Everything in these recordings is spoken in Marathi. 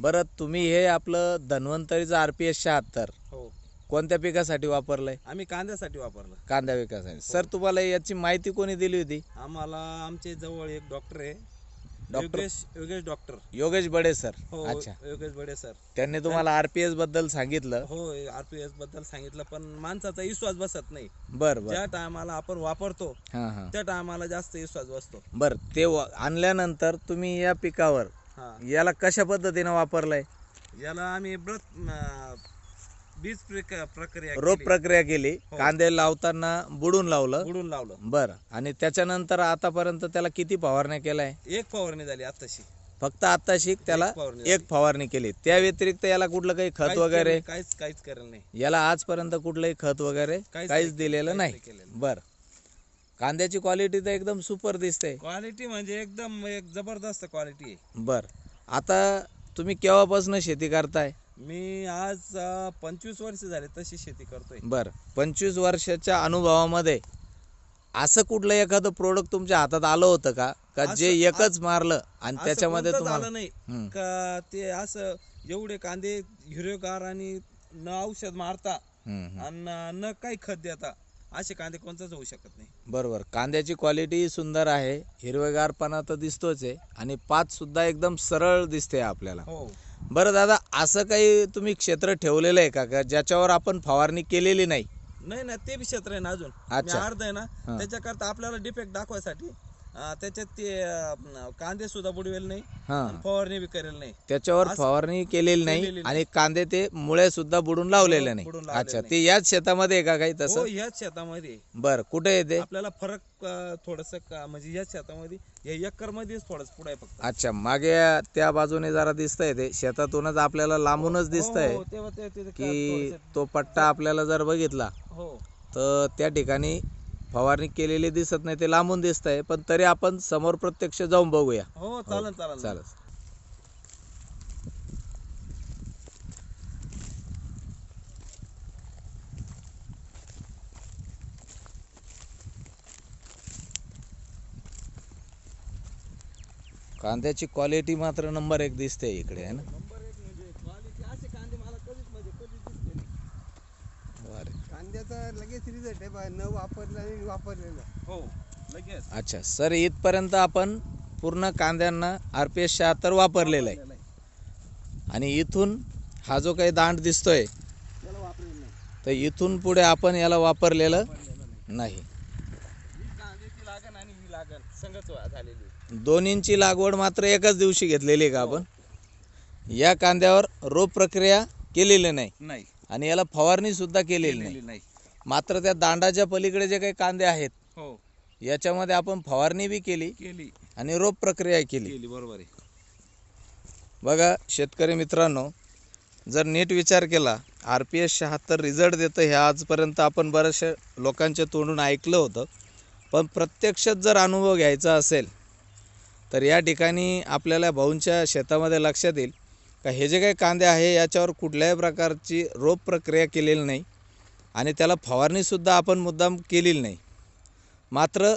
बरं तुम्ही हे आपलं धन्वंतरीचं आर पी एस शहात्तर हो. कोणत्या पिकासाठी वापरलंय? आम्ही कांद्यासाठी वापरलं. कांदा पिकासाठी. सर तुम्हाला याची माहिती कोणी दिली होती? आम्हाला आमचे जवळ एक डॉक्टर आहे. Doctor? Yogesh Yogesh doctor. Yogesh Bade sir. हो अच्छा. योगेश बडे सर. त्यांनी तुम्हाला आर पी एसबद्दल सांगितलं. हो आरपीएसबद्दल सांगितलं पण माणसाचा विश्वास बसत नाही. बर बर. ज्या टायमाला आपण वापरतो हां हां. त्या टायमाला जास्त विश्वास बसतो. बर ते वा- आणल्यानंतर तुम्ही या पिकावर हा. याला कशा पद्धतीनं वापरलंय? याला आम्ही ब्रत अं, बीज प्रक- प्रक्रिया रोप केली. प्रक्रिया केली. हो. कांदे लावताना बुडून लावलं. बुडून लावलं. बर. आणि त्याच्यानंतर आतापर्यंत त्याला किती फवारण्या केलाय? एक फवारणी झाली आताशी फक्त आता शिक त्याला एक फवारणी एक फवारणी केली. त्या व्यतिरिक्त याला कुठलं काही खत काहीच वगैरे? केलं- काहीच काहीच करेल नाही. याला आजपर्यंत कुठलंही खत वगैरे काहीच काहीच दिलेलं नाही. नाही केलेलं. बर. कांद्याची क्वालिटी तर एकदम सुपर दिसते. क्वालिटी म्हणजे एकदम एक जबरदस्त क्वालिटी आहे. बर. आता तुम्ही केव्हापासून शेती करताय? मी आज पंचवीस वर्ष झाले तशी शेती करतोय. बर. पंचवीस वर्षाच्या अनुभवामध्ये असं कुठलं एखादं प्रोडक्ट तुमच्या हातात आलं होतं का? का असं- जे एकच मारलं आणि असं त्याच्यामध्ये कोणतंच तुम्हाला आलं नाही. का ते असं एवढे कांदे हिरवेगार आणि न औषध मारता हम्म, हम्म. आणि न काही खत देता. असे कांदे कोणताच होऊ शकत नाही. बरोबर. कांद्याची क्वालिटी सुंदर आहे. हिरवेगारपणा तर दिसतोच आहे आणि पात सुद्धा एकदम सरळ दिसते आपल्याला. हो. बरं दादा असं काही तुम्ही क्षेत्र ठेवलेलं आहे का? का ज्याच्यावर आपण फवारणी केलेली नाही? नाही ना ते बी क्षेत्र आहे ना अजून. मी. अर्ध आहे ना हा. त्याच्याकरता आपल्याला डिफेक्ट दाखवायसाठी त्याच्यात ते कांदे सुद्धा बुडवेल नाही हा. आणि फवारणी बी करेल नाही. त्याच्यावर असं- फवारणी केलेली नाही केलेली आणि कांदे ते मुळे सुद्धा बुडून लावलेले नाही. बुडून लावलेले अच्छा. ते याच शेतामध्ये आहे का काही हो तसं ह्याच शेतामध्ये. बर कुठे येते आपल्याला फरक थोडस म्हणजे ह्याच शेतामध्ये या एकर मध्येच थोडस पुढे आहे फक्त. अच्छा मागे त्या बाजूने जरा दिसतंय ते. शेतातूनच आपल्याला लांबूनच दिसतंय हो, हो, तेव्हा ते- ते- ते की थोडंसं- तो पट्टा आपल्याला जर बघितला हो. तर त्या ठिकाणी फवारणी केलेली दिसत नाही ते लांबून दिसत आहे पण तरी आपण समोर प्रत्यक्ष जाऊन बघूया. हो चालेल चालेल. चालेल. कांद्याची क्वालिटी मात्र नंबर एक दिसते इकडे आहे ना नंबर एक म्हणजे क्वालिटी असे कांदे मला कधीच म्हणजे कधीच दिसले नाही वा रे. कांद्याचा लगेच रिझल्ट आहे बा न वापरला आणि वापरलेला हो लगेच. अच्छा सर इथपर्यंत आपण पूर्ण कांद्यांना आर पी एस शहात्तर वापरलेलं आहे. आणि इथून हा जो काही दांड दिसतोय त्याला वापरलेलं नाही. तर इथून पुढे आपण याला वापरलेलं नाही. ही कांद्याची लागण आणि ही लागण संगच वा- झालेली. दोन्हींची लागवड मात्र एकाच दिवशी घेतलेली आहे का आपण? या कांद्यावर रोप प्रक्रिया केलेली नाही. नाही. आणि याला फवारणी सुद्धा केलेली नाही. नाही. मात्र त्या दांडाच्या पलीकडे जे काही कांदे आहेत हो. याच्यामध्ये आपण फवारणी बी केली केली. आणि रोप प्रक्रिया केली. केली बरोबर आहे. बघा शेतकरी मित्रांनो जर नीट विचार केला आर पी एस शहात्तर रिझल्ट देतं हे आजपर्यंत आपण बऱ्याचशा लोकांच्या तोंडून ऐकलं होतं. पण प्रत्यक्षात जर अनुभव घ्यायचा असेल तर या ठिकाणी आपल्याला भाऊंच्या शेतामध्ये लक्षात येईल का हे जे काही कांदे आहे याच्यावर कुठल्याही प्रकारची रोप प्रक्रिया केलेली नाही. आणि त्याला फवारणीसुद्धा आपण मुद्दाम केलेली नाही. मात्र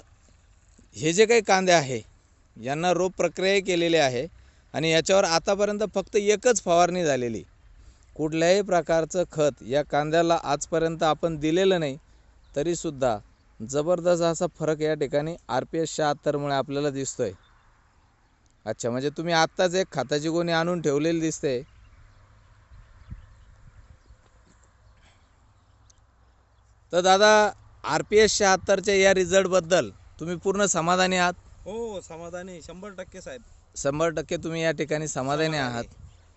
हे जे काही कांदे आहे यांना रोप प्रक्रिया केलेली आहे आणि याच्यावर आतापर्यंत फक्त एकच फवारणी झालेली. कुठल्याही प्रकारचं खत या कांद्याला आजपर्यंत आपण दिलेलं नाही तरीसुद्धा जबरदस्त असा फरक या ठिकाणी आर पी एस शहात्तरमुळे आपल्याला दिसतो आहे अच्छा म्हणजे तुम्ही आत्ताच एक खताची गोणी आणून ठेवलेली दिसते. तर दादा आर पी एस शहात्तरच्या या रिझल्टबद्दल तुम्ही पूर्ण समाधानी आहात? हो समाधानी. शंभर टक्के साहेब. शंभर टक्के तुम्ही या ठिकाणी समाधानी समाधानी. आहात.